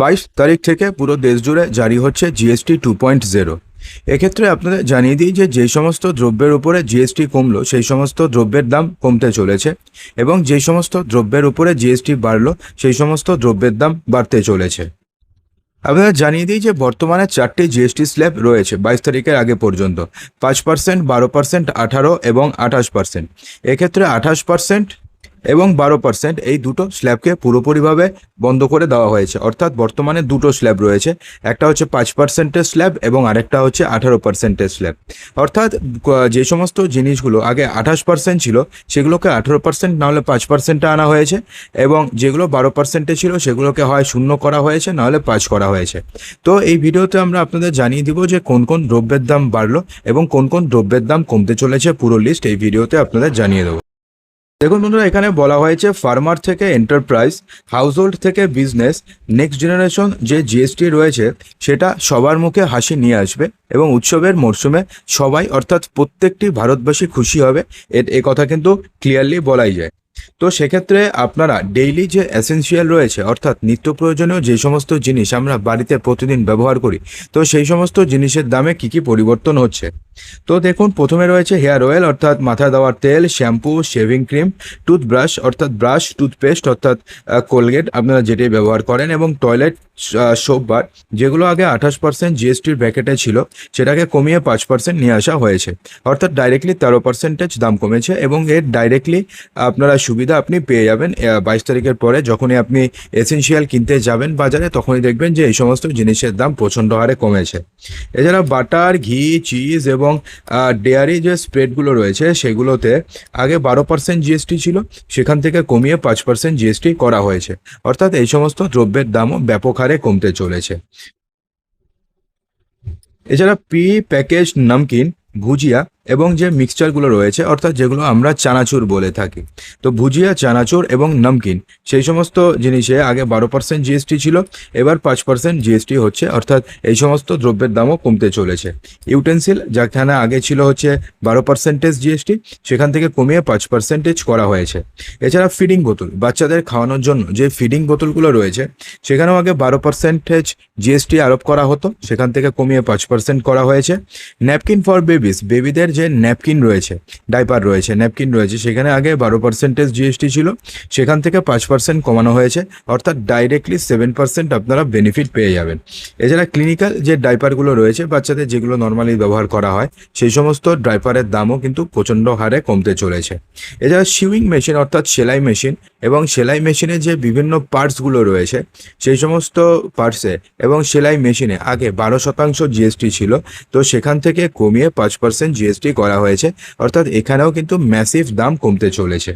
বাইশ তারিখ থেকে পুরো দেশ জুড়ে জারি হচ্ছে জিএসটি টু পয়েন্ট জিরো এক্ষেত্রে আপনাদের জানিয়ে দিই যে যে সমস্ত দ্রব্যের উপরে জিএসটি কমলো, সেই সমস্ত দ্রব্যের দাম কমতে চলেছে এবং যে সমস্ত দ্রব্যের উপরে জিএসটি বাড়লো, সেই সমস্ত দ্রব্যের দাম বাড়তে চলেছে। আপনাদের জানিয়ে দিই যে বর্তমানে চারটি জিএসটি স্ল্যাব রয়েছে বাইশ তারিখের আগে পর্যন্ত। পাঁচ পার্সেন্ট বারো পার্সেন্ট আঠারো এবং আঠাশ পার্সেন্ট এক্ষেত্রে আঠাশ পার্সেন্ট এবং বারো পার্সেন্ট এই দুটো স্ল্যাবকে পুরোপুরিভাবে বন্ধ করে দেওয়া হয়েছে। অর্থাৎ বর্তমানে দুটো স্ল্যাব রয়েছে। একটা হচ্ছে পাঁচ পার্সেন্টের স্ল্যাব এবং আরেকটা হচ্ছে আঠারো পার্সেন্টের স্ল্যাব অর্থাৎ যে সমস্ত জিনিসগুলো আগে আঠাশ পার্সেন্ট ছিল, সেগুলোকে আঠারো পার্সেন্ট না হলে পাঁচ পার্সেন্টে আনা হয়েছে এবং যেগুলো বারো পার্সেন্টে ছিল, সেগুলোকে হয় শূন্য করা হয়েছে না হলে পাঁচ করা হয়েছে। তো এই ভিডিওতে আমরা আপনাদের জানিয়ে দিব যে কোন কোন দ্রব্যের দাম বাড়লো এবং কোন কোন দ্রব্যের দাম কমতে চলেছে পুরো লিস্ট এই ভিডিওতে আপনাদের জানিয়ে দেবো। দেখুন বন্ধুরা, এখানে বলা হয়েছে ফার্মার থেকে এন্টারপ্রাইজ, হাউসহোল্ড থেকে বিজনেস, নেক্সট জেনারেশন যে জিএসটি রয়েছে, সেটা সবার মুখে হাসি নিয়ে আসবে এবং উৎসবের মরশুমে সবাই অর্থাৎ প্রত্যেকটি ভারতবাসী খুশি হবে। এর এ কথা কিন্তু ক্লিয়ারলি বলাই যায়। তো সেক্ষেত্রে আপনারা ডেইলি যে এসেন্সিয়াল রয়েছে, অর্থাৎ নিত্য প্রয়োজনীয় যে সমস্ত জিনিস আমরা বাড়িতে প্রতিদিন ব্যবহার করি, তো সেই সমস্ত জিনিসের দামে কি কি পরিবর্তন হচ্ছে? তো দেখুন, প্রথমে রয়েছে হেয়ার অয়েল অর্থাৎ মাথা দেওয়ার তেল শ্যাম্পু শেভিং ক্রিম টুথব্রাশ অর্থাৎ ব্রাশ টুথপেস্ট অর্থাৎ কোলগেট আপনারা যেটাই ব্যবহার করেন, এবং টয়লেট সোপ বার যেগুলো আগে আঠাশ পার্সেন্ট জিএসটির ব্র্যাকেটে ছিল, সেটাকে কমিয়ে পাঁচ পার্সেন্ট নিয়ে আসা হয়েছে। অর্থাৎ ডাইরেক্টলি তেরো পার্সেন্টেজ দাম কমেছে, এবং এর ডাইরেক্টলি আপনারা সুবিধা আপনি পেয়ে যাবেন বাইশ তারিখের পরে যখনই আপনি এসেনশিয়াল কিনতে যাবেন বাজারে, তখনই দেখবেন যে এই সমস্ত জিনিসের দাম প্রচণ্ড হারে কমেছে। এছাড়া বাটার, ঘি চিজ এবং ডেয়ারি যে স্প্রেডগুলো রয়েছে, সেগুলোতে আগে বারো পার্সেন্ট জিএসটি ছিল, সেখান থেকে কমিয়ে পাঁচ পার্সেন্ট জিএসটি করা হয়েছে। অর্থাৎ এই সমস্ত দ্রব্যের দামও ব্যাপক হারে কমতে চলেছে। এছাড়া পি প্যাকেজ নামকিন ভুজিয়া এবং যে মিক্সচারগুলো রয়েছে, অর্থাৎ যেগুলো আমরা চানাচুর বলে থাকি। তো ভুজিয়া, চানাচুর এবং নমকিন, সেই সমস্ত জিনিসে আগে বারো পার্সেন্ট জিএসটি ছিল, এবার পাঁচ পার্সেন্ট জিএসটি হচ্ছে, অর্থাৎ এই সমস্ত দ্রব্যের দামও কমতে চলেছে। ইউটেন্সিল যেখানে আগে ছিল হচ্ছে বারো পার্সেন্টেজ জিএসটি সেখান থেকে কমিয়ে পাঁচ পার্সেন্টেজ করা হয়েছে। এছাড়া ফিডিং বোতল, বাচ্চাদের খাওয়ানোর জন্য যে ফিডিং বোতলগুলো রয়েছে, সেখানেও আগে বারো পার্সেন্টেজ জিএসটি আরোপ করা হতো, সেখান থেকে কমিয়ে পাঁচ পার্সেন্ট করা হয়েছে। ন্যাপকিন ফর বেবিস বেবিদের যে ন্যাপকিন রয়েছে, ডাইপার রয়েছে, ন্যাপকিন রয়েছে, সেখানে আগে বারো পার্সেন্টেজ জিএসটি ছিল, সেখান থেকে পাঁচ পার্সেন্ট কমানো হয়েছে, অর্থাৎ ডাইরেক্টলি সেভেন পার্সেন্ট আপনারা বেনিফিট পেয়ে যাবেন। এছাড়া ক্লিনিক্যাল যে ডাইপারগুলো রয়েছে, বাচ্চাদের যেগুলো নর্মালি ব্যবহার করা হয়, সেই সমস্ত ডাইপারের দামও কিন্তু প্রচণ্ড হারে কমতে চলেছে। এছাড়া শিউইং মেশিন অর্থাৎ সেলাই মেশিন এবং সেলাই মেশিনে যে বিভিন্ন পার্টসগুলো রয়েছে, সেই সমস্ত পার্টসে এবং সেলাই মেশিনে আগে বারো শতাংশ জিএসটি ছিল, তো সেখান থেকে কমিয়ে পাঁচ পার্সেন্ট জিএসটি করা হয়েছে। অর্থাৎ এখানেও কিন্তু ম্যাসিভ দাম কমতে চলেছে।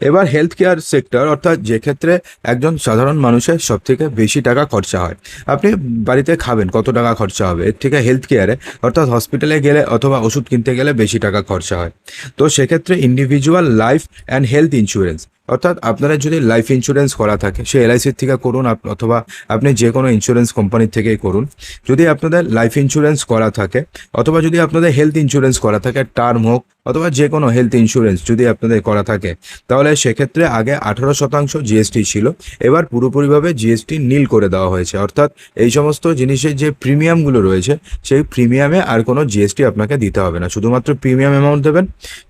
এবার হেলথ কেয়ার সেক্টর অর্থাৎ যে ক্ষেত্রে একজন সাধারণ মানুষের সব থেকে বেশি টাকা খরচা হয়। আপনি বাড়িতে খাবেন, কত টাকা খরচা হবে? এর থেকে হেলথ কেয়ারে অর্থাৎ হসপিটালে গেলে অথবা ওষুধ কিনতে গেলে বেশি টাকা খরচা হয়। তো সেক্ষেত্রে individual life and health insurance অর্থাৎ আপনারা যদি লাইফ ইন্স্যুরেন্স করা থাকে, সে এলআইসির থেকে করুন অথবা আপনি যে কোনো ইন্স্যুরেন্স কোম্পানির থেকেই করুন। যদি আপনাদের লাইফ ইন্স্যুরেন্স করা থাকে, অথবা যদি আপনাদের হেলথ ইন্স্যুরেন্স করা থাকে টার্ম হোক, অথবা যে কোনো হেলথ ইন্স্যুরেন্স যদি আপনাদের করা থাকে, তাহলে সেক্ষেত্রে আগে আঠারো শতাংশ জিএসটি ছিল। এবার পুরোপুরিভাবে জিএসটি নীল করে দেওয়া হয়েছে। অর্থাৎ এই সমস্ত জিনিসের যে প্রিমিয়ামগুলো রয়েছে, সেই প্রিমিয়ামে আর কোনো জিএসটি আপনাকে দিতে হবে না। শুধুমাত্র প্রিমিয়াম অ্যামাউন্ট দেবেন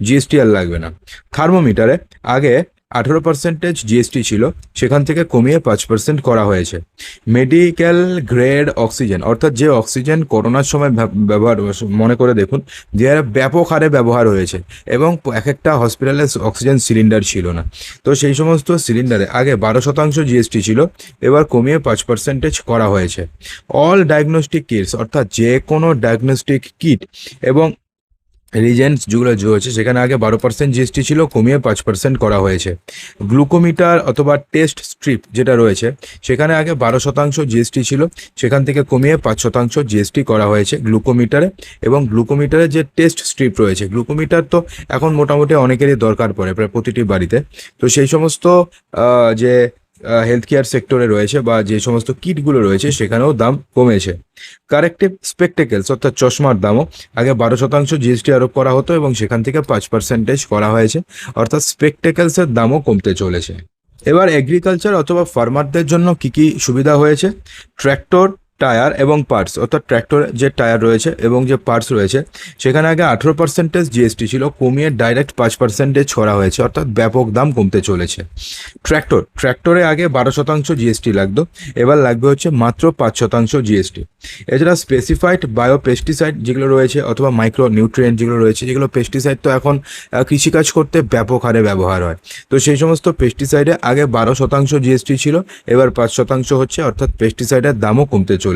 জিএসটি আর লাগবে না। থার্মোমিটারে আগে আঠেরো পার্সেন্টেজ জিএসটি ছিল, সেখান থেকে কমিয়ে পাঁচ পার্সেন্ট করা হয়েছে। মেডিকেল গ্রেড অক্সিজেন অর্থাৎ যে অক্সিজেন করোনার সময় ব্যবহার, মনে করে দেখুন, যে ব্যাপক হারে ব্যবহার হয়েছে, এবং এক একটা হসপিটালে অক্সিজেন সিলিন্ডার ছিল না। তো সেই সমস্ত সিলিন্ডারে আগে বারো শতাংশ জিএসটি ছিল, এবার কমিয়ে পাঁচ পার্সেন্টেজ করা হয়েছে। অল ডায়াগনস্টিক কিটস অর্থাৎ যে কোনো ডায়াগনস্টিক কিট এবং রিজেন্টস যেগুলো রয়েছে, সেখানে আগে বারো পার্সেন্ট জিএসটি ছিল, কমিয়ে পাঁচ পার্সেন্ট করা হয়েছে। গ্লুকোমিটার অথবা টেস্ট স্ট্রিপ যেটা রয়েছে, সেখানে আগে বারো শতাংশ জিএসটি ছিল, সেখান থেকে কমিয়ে পাঁচ শতাংশ জিএসটি করা হয়েছে গ্লুকোমিটারে। এবং গ্লুকোমিটারে যে টেস্ট স্ট্রিপ রয়েছে, গ্লুকোমিটার তো এখন মোটামুটি অনেকেরই দরকার পড়ে, প্রায় প্রতিটি বাড়িতে। তো সেই সমস্ত যে হেলথ কেয়ার সেক্টরে রয়েছে বা যে সমস্ত কিটগুলো রয়েছে, সেখানেও দাম কমেছে। কারেক্টিভ স্পেকটেকেলস অর্থাৎ চশমার দামও আগে বারো শতাংশ জিএসটি আরোপ করা হতো এবং সেখান থেকে পাঁচ পার্সেন্টেজ করা হয়েছে। অর্থাৎ স্পেকটেকেলসের দামও কমতে চলেছে। এবার এগ্রিকালচার অথবা ফার্মারদের জন্য কি কি সুবিধা হয়েছে? ট্র্যাক্টর টায়ার এবং পার্টস, অর্থাৎ ট্র্যাক্টর যে টায়ার রয়েছে এবং যে পার্টস রয়েছে, সেখানে আগে আঠেরো পার্সেন্টেজ জিএসটি ছিল, কমিয়ে ডাইরেক্ট পাঁচ পার্সেন্টেজ ছড়া হয়েছে, অর্থাৎ ব্যাপক দাম কমতে চলেছে। ট্র্যাক্টর, ট্র্যাক্টরে আগে বারো শতাংশ জিএসটি লাগতো, এবার লাগবে হচ্ছে মাত্র পাঁচ শতাংশ জিএসটি এছাড়া স্পেসিফাইড বায়ো পেস্টিসাইড যেগুলো রয়েছে, অথবা মাইক্রো নিউট্রিয়েন্ট যেগুলো রয়েছে, যেগুলো পেস্টিসাইড তো এখন কৃষিকাজ করতে ব্যাপক হারে ব্যবহার হয়। তো সেই সমস্ত পেস্টিসাইডে আগে বারো শতাংশ জিএসটি ছিল, এবার পাঁচ শতাংশ হচ্ছে, অর্থাৎ পেস্টিসাইডের দামও কমতে চলেছে।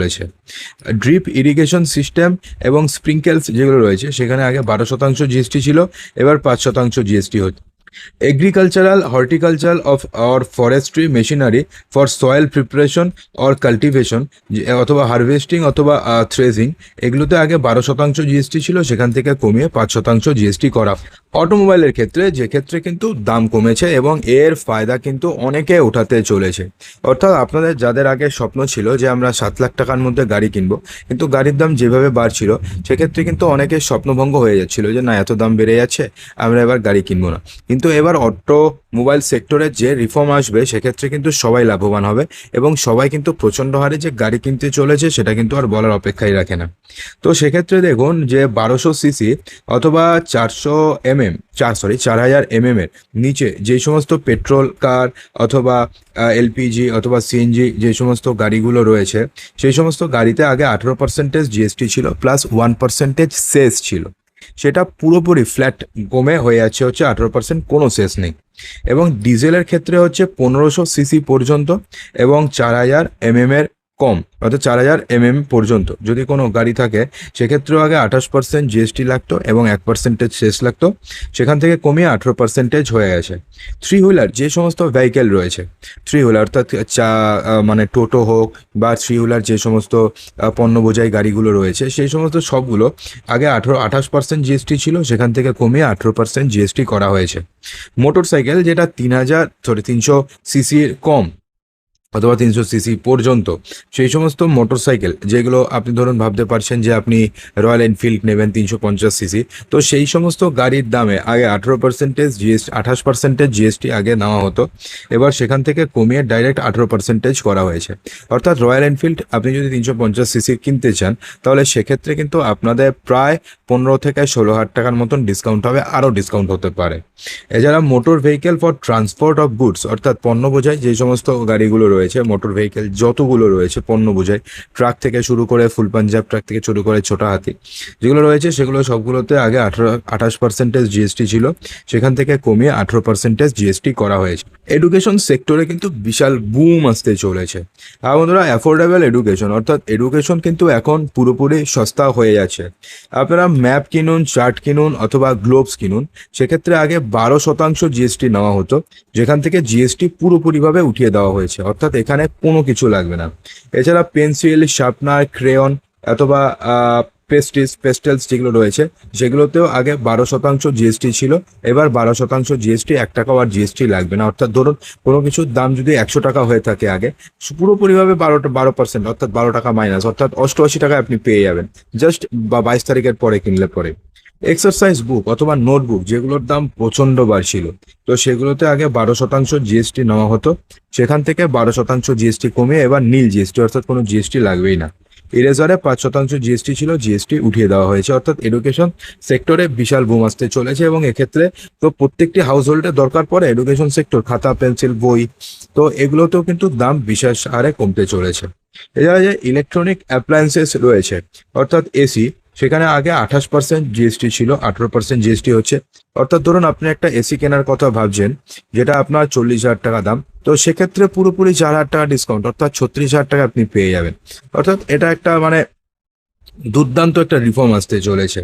ড্রিপ ইরিগেশন সিস্টেম এবং স্প্রিঙ্কেলস যেগুলো রয়েছে, সেখানে আগে বারো শতাংশ জিএসটি ছিল, এবার পাঁচ শতাংশ জিএসটি হচ্ছে। Agricultural horticulture of or forestry machinery for soil preparation or cultivation অথবা হারভেস্টিং অথবা থ্রেজিং এগুলোতে আগে বারো শতাংশ জিএসটি ছিল, সেখান থেকে কমিয়ে পাঁচ শতাংশ জিএসটি করা। অটোমোবাইলের ক্ষেত্রে, যে ক্ষেত্রে কিন্তু দাম কমেছে এবং এর ফায়দা কিন্তু অনেকে উঠাতে চলেছে। অর্থাৎ আপনাদের যাদের আগে স্বপ্ন ছিল যে আমরা সাত লাখ টাকার মধ্যে গাড়ি কিনবো, কিন্তু গাড়ির দাম যেভাবে বাড়ছিল, সেক্ষেত্রে কিন্তু অনেকের স্বপ্নভঙ্গ হয়ে যাচ্ছিল যে, না, এত দাম বেড়ে যাচ্ছে, আমরা এবার গাড়ি কিনবো না। কিন্তু এবার অটো, মোবাইল সেক্টরে যে রিফর্ম আসবে, সেক্ষেত্রে কিন্তু সবাই লাভবান হবে এবং সবাই কিন্তু প্রচণ্ড হারে যে গাড়ি কিনতে চলেছে, সেটা কিন্তু আর বলার অপেক্ষাই রাখে না। তো সেক্ষেত্রে দেখুন যে বারোশো সিসি অথবা চারশো এম এম চার সরি চার হাজার এম এর নিচে যে সমস্ত পেট্রোল কার অথবা এলপিজি অথবা সিএনজি যে সমস্ত গাড়িগুলো রয়েছে, সেই সমস্ত গাড়িতে আগে আঠেরো পার্সেন্টেজ জিএসটি ছিল প্লাস ওয়ান পার্সেন্টেজ সেস ছিল। সেটা পুরোপুরি ফ্ল্যাট কমে হয়ে আছে হচ্ছে আঠেরো পার্সেন্ট কোনো শেষ নেই। এবং ডিজেলের ক্ষেত্রে হচ্ছে পনেরোশো সিসি পর্যন্ত এবং চার হাজার এমএম এর কম, অর্থাৎ চার হাজার এমএম পর্যন্ত। যদি কোনো গাড়ি থাকে, সেক্ষেত্রেও আগে আঠাশ পার্সেন্ট জিএসটি লাগতো এবং এক পার্সেন্টেজ শেষ লাগতো। সেখান থেকে কমিয়ে আঠেরো পার্সেন্টেজ হয়ে গেছে। থ্রি হুইলার যে সমস্ত ভেহিকেল রয়েছে থ্রি হুইলার অর্থাৎ চা মানে টোটো হোক বা থ্রি হুইলার যে সমস্ত পণ্য বোঝাই গাড়িগুলো রয়েছে, সেই সমস্ত সবগুলো আগে আঠেরো, আঠাশ পার্সেন্ট জিএসটি ছিল, সেখান থেকে কমিয়ে আঠেরো পার্সেন্ট জিএসটি করা হয়েছে। মোটর সাইকেল যেটা তিন হাজার সরি তিনশো সিসির কম অথবা তিনশো সিসি পর্যন্ত। সেই সমস্ত মোটর সাইকেল যেগুলো আপনি ধরুন ভাবতে পারছেন যে আপনি রয়্যাল এনফিল্ড নেবেন তিনশো পঞ্চাশ সিসি, তো সেই সমস্ত গাড়ির দামে আগে আঠেরো পার্সেন্টেজ জিএসটি আঠাশ পার্সেন্টেজ জিএসটি আগে নেওয়া হতো। এবার সেখান থেকে কমিয়ে ডাইরেক্ট আঠেরো পার্সেন্টেজ করা হয়েছে। অর্থাৎ রয়্যাল এনফিল্ড, আপনি যদি তিনশো পঞ্চাশ সিসি কিনতে চান, তাহলে সেক্ষেত্রে কিন্তু আপনাদের প্রায় পনেরো থেকে ষোলো হাজার টাকার মতন ডিসকাউন্ট হবে, আরও ডিসকাউন্ট হতে পারে। এছাড়া motor vehicle for transport of goods অর্থাৎ পণ্য বোঝায় যে সমস্ত গাড়িগুলো রয়েছে মোটর ভেহিকেল যতগুলো রয়েছে, পণ্য বোঝাই। ট্রাক থেকে শুরু করে ফুল পাঞ্জাব ট্রাক থেকে শুরু করে ছোট হাতি, যেগুলো রয়েছে সেগুলো সবগুলোতে আগে আঠারো, আঠাশ পার্সেন্টেজ জিএসটি ছিল। সেখান থেকে কমিয়ে আঠারো পার্সেন্টেজ জিএসটি করা হয়েছে। এডুকেশন সেক্টরে কিন্তু বিশাল বুম আসতে চলেছে। আর বন্ধুরা অ্যাফোর্ডেবল এডুকেশন অর্থাৎ এডুকেশন কিন্তু এখন পুরোপুরি সস্তা হয়ে যাচ্ছে। আপনারা ম্যাপ কিনুন চার্ট কিনুন, অথবা গ্লোবস কিনুন, সেক্ষেত্রে আগে বারো শতাংশ জিএসটি নেওয়া হতো। যেখান থেকে জিএসটি পুরোপুরিভাবে উঠিয়ে দেওয়া হয়েছে। অর্থাৎ এখানে কোনো কিছু লাগবে না। এছাড়া পেন্সিল, শার্পনার, ক্রেয়ন অথবা পেস্টিস, পেস্টেলস যেগুলো রয়েছে, সেগুলোতেও আগে বারো শতাংশ জিএসটি ছিল। এবার বারো শতাংশ জিএসটি এক টাকাও আর জিএসটি লাগবে না। অর্থাৎ ধরুন, কোনো কিছুর দাম যদি একশো টাকা হয়ে থাকে আগে, পুরোপুরিভাবে বারোটা, বারো পার্সেন্ট, অর্থাৎ বারো টাকা মাইনাস, অর্থাৎ অষ্টআশি টাকা আপনি পেয়ে যাবেন। জাস্ট বা বাইশ তারিখের পরে কিনলে পরে। এক্সারসাইজ বুক অথবা নোটবুক যেগুলোর দাম প্রচণ্ড বাড়ছিল তো সেগুলোতে আগে বারো শতাংশ জিএসটি নেওয়া হতো। সেখান থেকে বারো শতাংশ জিএসটি কমে এবার নীল জিএসটি অর্থাৎ কোনো জিএসটি লাগবেই না। ইরেজারে পাঁচ শতাংশ জিএসটি ছিল জিএসটি উঠিয়ে দেওয়া হয়েছে। অর্থাৎ এডুকেশন সেক্টরে বিশাল বুম আসতে চলেছে এবং এক্ষেত্রে তো প্রত্যেকটি হাউস হোল্ডে দরকার পড়ে এডুকেশন সেক্টর খাতা পেন্সিল বই। তো এগুলোতেও কিন্তু দাম বিশেষ হারে কমতে চলেছে। এছাড়া যে ইলেকট্রনিক অ্যাপ্লায়েন্সেস রয়েছে, অর্থাৎ এসি সেখানে আগে আঠাশ পার্সেন্ট জিএসটি ছিল, আঠারো পার্সেন্ট জিএসটি হচ্ছে। অর্থাৎ ধরুন আপনি একটা এসি কেনার কথা ভাবছেন, যেটা আপনার চল্লিশ হাজার টাকা দাম, তো সেক্ষেত্রে পুরোপুরি চার হাজার টাকা ডিসকাউন্ট অর্থাৎ ছত্রিশ হাজার টাকা আপনি পেয়ে যাবেন। অর্থাৎ এটা একটা মানে দুর্দান্ত একটা রিফর্ম আসতে চলেছে।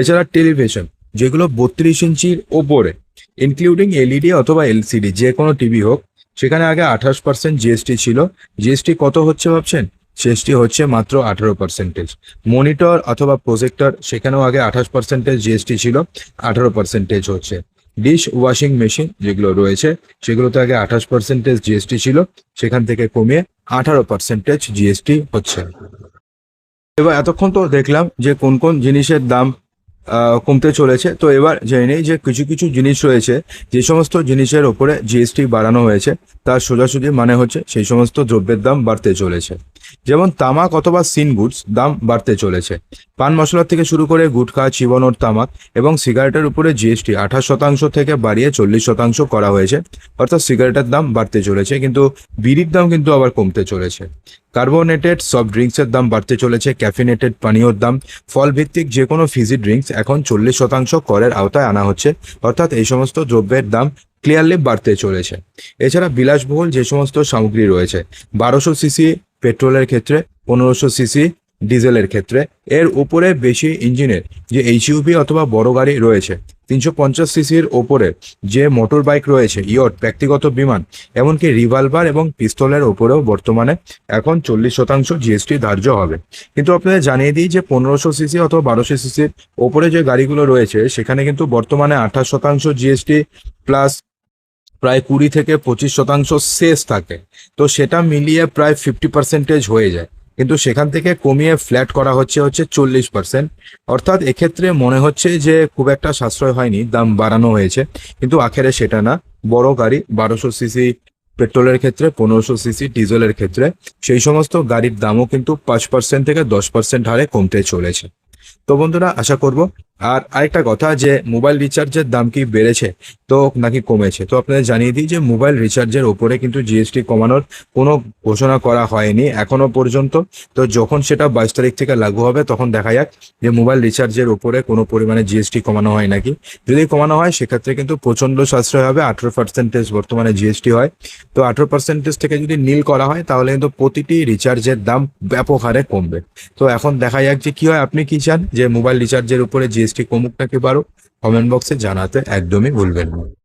এছাড়া টেলিভিশন যেগুলো বত্রিশ ইঞ্চির ওপরে ইনক্লুডিং এলইডি অথবা এলসিডি যে কোনো টিভি হোক, সেখানে আগে আঠাশ পার্সেন্ট জিএসটি ছিল। জিএসটি কত হচ্ছে ভাবছেন? জিএসটি হচ্ছে মাত্র আঠারো পার্সেন্টেজ মনিটর অথবা প্রজেক্টর সেখানেও আগে আঠাশ পার্সেন্টেজ জিএসটি ছিল, আঠারো পার্সেন্টেজ হচ্ছে। ডিশ ওয়াশিং মেশিন যেগুলো রয়েছে, সেগুলোতে আগে আঠাশ পার্সেন্টেজ জিএসটি ছিল, সেখান থেকে কমিয়ে আঠারো পার্সেন্টেজ জিএসটি হচ্ছে। এবার এতক্ষণ তো দেখলাম যে কোন কোন জিনিসের দাম কমতে চলেছে। তো এবার জেনে নিই যে কিছু কিছু জিনিস রয়েছে, যে সমস্ত জিনিসের ওপরে জিএসটি বাড়ানো হয়েছে, তার সোজাসুজি মানে হচ্ছে সেই সমস্ত দ্রব্যের দাম বাড়তে চলেছে। যেমন তামাক অথবা সিন গুডস দাম বাড়তে চলেছে। পান মশলা থেকে শুরু করে গুটখা চিবনোর তামাক এবং সিগারেটের উপরে জিএসটি আঠাশ শতাংশ থেকে বাড়িয়ে চল্লিশ শতাংশ করা হয়েছে। অর্থাৎ সিগারেটের দাম বাড়তে চলেছে, কিন্তু বিড়ির দাম কিন্তু আবার কমতে চলেছে। কার্বোনেটেড সফট ড্রিঙ্কসের দাম বাড়তে চলেছে, ক্যাফিনেটেড পানীয়র দাম। ফল ভিত্তিক যে কোনো ফিজি ড্রিঙ্কস এখন চল্লিশ শতাংশ করের আওতায় আনা হচ্ছে, অর্থাৎ এই সমস্ত দ্রব্যের দাম ক্লিয়ারলি বাড়তে চলেছে। এছাড়া বিলাসবহুল যে সমস্ত সামগ্রী রয়েছে, বারোশো সিসি পেট্রোলের ক্ষেত্রে, পনেরোশো সিসি ডিজেলের ক্ষেত্রে, এর উপরে বেশি ইঞ্জিনের যে এইচইউবি অথবা বড় গাড়ি রয়েছে তিনশো পঞ্চাশ সিসির ওপরে যে মোটর বাইক রয়েছে ইয়ট ব্যক্তিগত বিমান, এমনকি রিভলভার এবং পিস্তলের ওপরেও বর্তমানে এখন চল্লিশ শতাংশ জিএসটি ধার্য হবে। কিন্তু আপনাদের জানিয়ে দিই যে পনেরোশো সিসি অথবা বারোশো সিসির ওপরে যে গাড়িগুলো রয়েছে, সেখানে কিন্তু বর্তমানে আঠাশ শতাংশ জিএসটি প্লাস প্রায় কুড়ি থেকে পঁচিশ শতাংশ শেষ থাকে। তো সেটা মিলিয়ে প্রায় ফিফটি পার্সেন্টেজ হয়ে যায়। কিন্তু সেখান থেকে কমিয়ে ফ্ল্যাট করা হচ্ছে হচ্ছে চল্লিশ পার্সেন্ট অর্থাৎ এক্ষেত্রে মনে হচ্ছে যে খুব একটা সাশ্রয় হয়নি, দাম বাড়ানো হয়েছে। কিন্তু আখেরে সেটা না। বড় গাড়ি বারোশো সিসি পেট্রোলের ক্ষেত্রে, পনেরোশো সিসি ডিজেলের ক্ষেত্রে, সেই সমস্ত গাড়ির দামও কিন্তু পাঁচ পার্সেন্ট থেকে দশ পার্সেন্ট হারে কমতে চলেছে। তো বন্ধুরা, আশা করব আর আরেকটা কথা যে মোবাইল রিচার্জের দাম কি বেড়েছে? তো নাকি কমেছে? তো আপনাদের জানিয়ে দিই যে মোবাইল রিচার্জের ওপরে কিন্তু জিএসটি কমানোর কোনো ঘোষণা করা হয়নি এখনও পর্যন্ত। তো যখন সেটা বাইশ তারিখ থেকে লাগু হবে, তখন দেখা যাক যে মোবাইল রিচার্জের ওপরে কোনো পরিমাণে জিএসটি কমানো হয় নাকি। যদি কমানো হয়, সেক্ষেত্রে কিন্তু প্রচণ্ড সাশ্রয় হবে। আঠেরো পার্সেন্টেজ বর্তমানে জিএসটি হয়। তো আঠেরো পার্সেন্টেজ থেকে যদি নীল করা হয়, তাহলে কিন্তু প্রতিটি রিচার্জের দাম ব্যাপক হারে কমবে। তো এখন দেখা যাক যে কি হয়। আপনি কি চান? যে মোবাইল রিচার্জের উপরে জিএসটি কমুক নাকি পারো কমেন্ট বক্সে জানাতে একদমই ভুলবেন না।